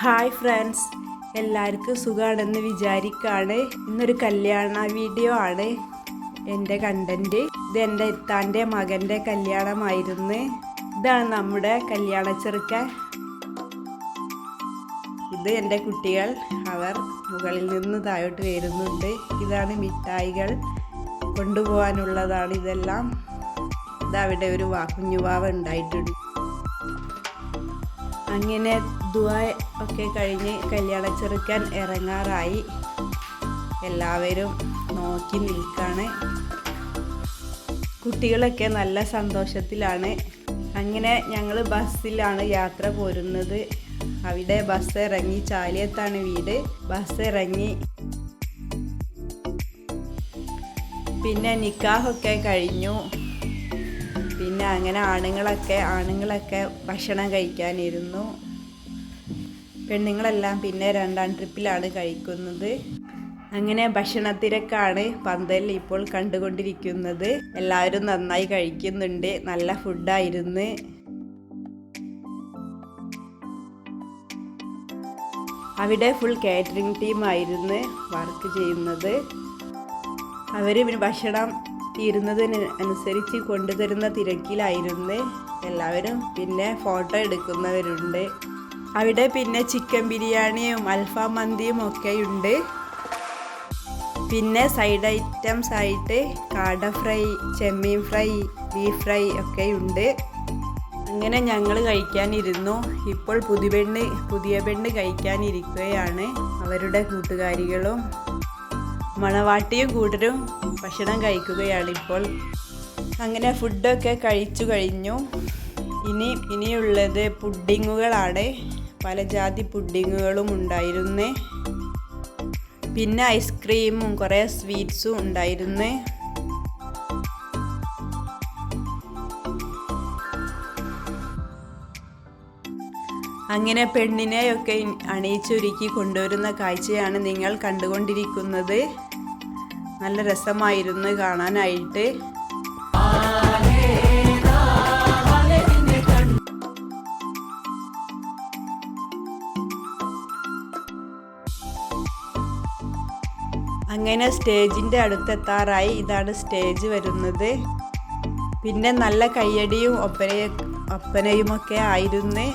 Hi friends എല്ലാവർക്കും സുഖമാണെന്ന് വിചാരിക്കാണ്. ഇന്നൊരു കല്യാണ വീഡിയോ ആണ്. എന്റെ കണ്ടന്റ് ഇത് എന്റെ ഇത്താന്റെ മകന്റെ കല്യാണമായിരുന്നു. ഇതാണ് നമ്മുടെ കല്യാണ ചെറുക്ക ഇത് എന്റെ കുട്ടികൾ. അവർ മുകളിൽ നിന്ന് താഴോട്ട് വരുന്നുണ്ട്. ഇതാണ് മിഠായികൾ കൊണ്ടുപോകാനുള്ളതാണ് ഇതെല്ലാം. ഇതവിടെ ഒരു വാ കുഞ്ഞുവാവ ഉണ്ടായിട്ടുണ്ട് അങ്ങനെ ദുവ ഒക്കെ കഴിഞ്ഞ് കല്യാണ ചെറുക്കാൻ ഇറങ്ങാറായി. എല്ലാവരും നോക്കി നിൽക്കാണ്. കുട്ടികളൊക്കെ നല്ല സന്തോഷത്തിലാണ്. അങ്ങനെ ഞങ്ങൾ ബസ്സിലാണ് യാത്ര പോരുന്നത്. അവിടെ ബസ് ഇറങ്ങി ചാലിയത്താണ് വീട്. ബസ് ഇറങ്ങി പിന്നെ നിക്കാഹൊക്കെ കഴിഞ്ഞു. പിന്നെ അങ്ങനെ ആണുങ്ങളൊക്കെ ആണുങ്ങളൊക്കെ ഭക്ഷണം കഴിക്കാനിരുന്നു. പെണ്ണുങ്ങളെല്ലാം പിന്നെ രണ്ടാം ട്രിപ്പിലാണ് കഴിക്കുന്നത്. അങ്ങനെ ഭക്ഷണത്തിരക്കാണ് പന്തൽ ഇപ്പോൾ കണ്ടുകൊണ്ടിരിക്കുന്നത്. എല്ലാവരും നന്നായി കഴിക്കുന്നുണ്ട്. നല്ല ഫുഡായിരുന്നു. അവിടെ ഫുൾ കാറ്ററിംഗ് ടീമായിരുന്നു വർക്ക് ചെയ്യുന്നത്. അവർ ഭക്ഷണം തീരുന്നതിന് അനുസരിച്ച് കൊണ്ടുതരുന്ന തിരക്കിലായിരുന്നു എല്ലാവരും. പിന്നെ ഫോട്ടോ എടുക്കുന്നവരുണ്ട്. അവിടെ പിന്നെ ചിക്കൻ ബിരിയാണിയും അൽഫാം മന്തിയും ഒക്കെ ഉണ്ട് പിന്നെ സൈഡ് ഐറ്റംസ് ആയിട്ട് കാട ഫ്രൈ ചെമ്മീൻ ഫ്രൈ ബീഫ് ഫ്രൈ ഒക്കെ ഉണ്ട് അങ്ങനെ ഞങ്ങൾ കഴിക്കാനിരുന്നു. ഇപ്പോൾ പുതുപെണ്ണ് പുതിയ പെണ്ണ് കഴിക്കാനിരിക്കുകയാണ്. അവരുടെ കൂട്ടുകാരികളും മണവാട്ടിയും കൂട്ടരും ഭക്ഷണം കഴിക്കുകയാണ് ഇപ്പോൾ. അങ്ങനെ ഫുഡൊക്കെ കഴിച്ചു കഴിഞ്ഞു. ഇനി ഇനിയുള്ളത് പുഡിങ്ങുകളാണ്. പല ജാതി പുഡിങ്ങുകളും ഉണ്ടായിരുന്നേ. പിന്നെ ഐസ്ക്രീമും കുറേ സ്വീറ്റ്സും ഉണ്ടായിരുന്നു. അങ്ങനെ പെണ്ണിനെയൊക്കെ അണിയിച്ചൊരുക്കി കൊണ്ടുവരുന്ന കാഴ്ചയാണ് നിങ്ങൾ കണ്ടുകൊണ്ടിരിക്കുന്നത്. നല്ല രസമായിരുന്നു കാണാനായിട്ട്. അങ്ങനെ സ്റ്റേജിന്റെ അടുത്തെത്താറായി ഇതാണ് സ്റ്റേജ് വരുന്നത്. പിന്നെ നല്ല കയ്യടിയും ഒപ്പനയും ഒപ്പനയുമൊക്കെ ആയിരുന്നു.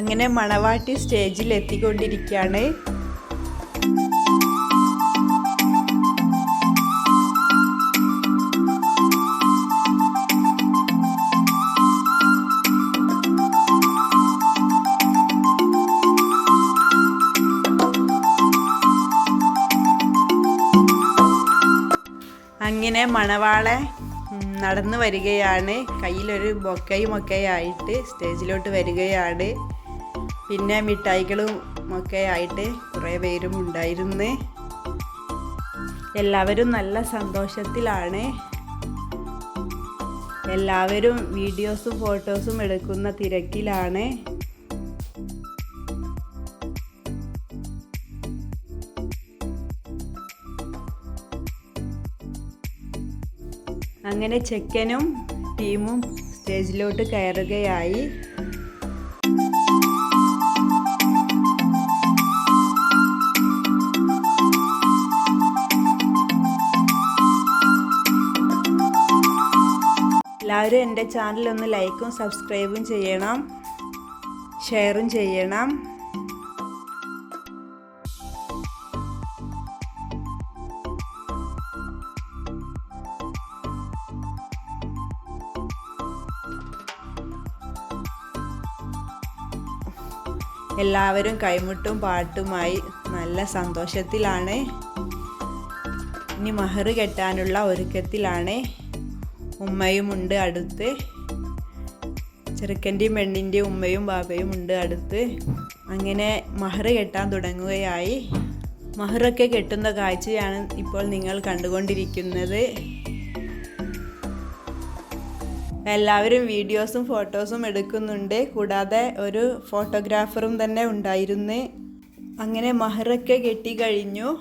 അങ്ങനെ മണവാട്ടി സ്റ്റേജിൽ എത്തിക്കൊണ്ടിരിക്കുകയാണ് അങ്ങനെ മണവാളെ നടന്നു വരികയാണ്. കയ്യിലൊരു ബൊക്കയും ഒക്കെ ആയിട്ട് സ്റ്റേജിലോട്ട് വരികയാണ്. പിന്നെ മിഠായികളും ഒക്കെ ആയിട്ട് കുറേ പേരും ഉണ്ടായിരുന്നു. എല്ലാവരും നല്ല സന്തോഷത്തിലാണ്. എല്ലാവരും വീഡിയോസും ഫോട്ടോസും എടുക്കുന്ന തിരക്കിലാണ്. അങ്ങനെ ചെക്കനും ടീമും സ്റ്റേജിലോട്ട് കയറുകയായി. എല്ലാവരും എന്റെ ചാനൽ ഒന്ന് ലൈക്കും സബ്സ്ക്രൈബും ചെയ്യണം. ഷെയറും ചെയ്യണം. എല്ലാവരും കൈമുട്ടും പാട്ടുമായി നല്ല സന്തോഷത്തിലാണ്. ഇനി മഹർ കെട്ടാനുള്ള ഒരുക്കത്തിലാണ്. ഉമ്മയുമുണ്ട് അടുത്ത്. ചെറുക്കന്റെയും പെണ്ണിന്റെയും ഉമ്മയും ബാബയും ഉണ്ട് അടുത്ത്. അങ്ങനെ മഹർ കെട്ടാൻ തുടങ്ങുകയായി. മഹറൊക്കെ കെട്ടുന്ന കാഴ്ചയാണ് ഇപ്പോൾ നിങ്ങൾ കണ്ടുകൊണ്ടിരിക്കുന്നത്. എല്ലാവരും വീഡിയോസും ഫോട്ടോസും എടുക്കുന്നുണ്ട്. കൂടാതെ ഒരു ഫോട്ടോഗ്രാഫറും തന്നെ ഉണ്ടായിരുന്നു. അങ്ങനെ മഹറൊക്കെ കെട്ടി കഴിഞ്ഞു.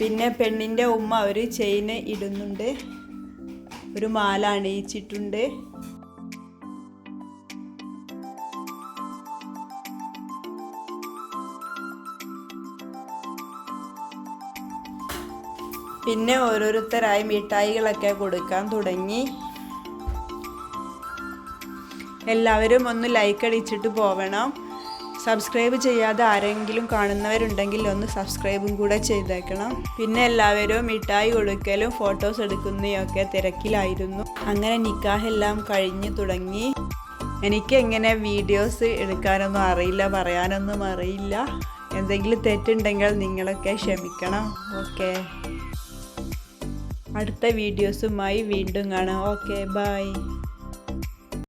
പിന്നെ പെണ്ണിന്റെ ഉമ്മ ഒരു ചെയിന് ഇടുന്നുണ്ട്. ഒരു മാല അണിയിച്ചിട്ടുണ്ട്. പിന്നെ ഓരോരുത്തരായി മിഠായികളൊക്കെ കൊടുക്കാൻ തുടങ്ങി. എല്ലാവരും ഒന്ന് ലൈക്ക് അടിച്ചിട്ട് പോവണം. സബ്സ്ക്രൈബ് ചെയ്യാതെ ആരെങ്കിലും കാണുന്നവരുണ്ടെങ്കിൽ ഒന്ന് സബ്സ്ക്രൈബും കൂടെ ചെയ്തേക്കണം. പിന്നെ എല്ലാവരും മിഠായി കൊടുക്കലും ഫോട്ടോസ് എടുക്കുന്നതൊക്കെ തിരക്കിലായിരുന്നു. അങ്ങനെ നിക്കാഹെല്ലാം കഴിഞ്ഞു തുടങ്ങി. എനിക്ക് എങ്ങനെ വീഡിയോസ് എടുക്കാനൊന്നും അറിയില്ല പറയാനൊന്നും അറിയില്ല. എന്തെങ്കിലും തെറ്റുണ്ടെങ്കിൽ നിങ്ങളൊക്കെ ക്ഷമിക്കണം. ഓക്കെ. അടുത്ത വീഡിയോസുമായി വീണ്ടും കാണാം. Okay bye.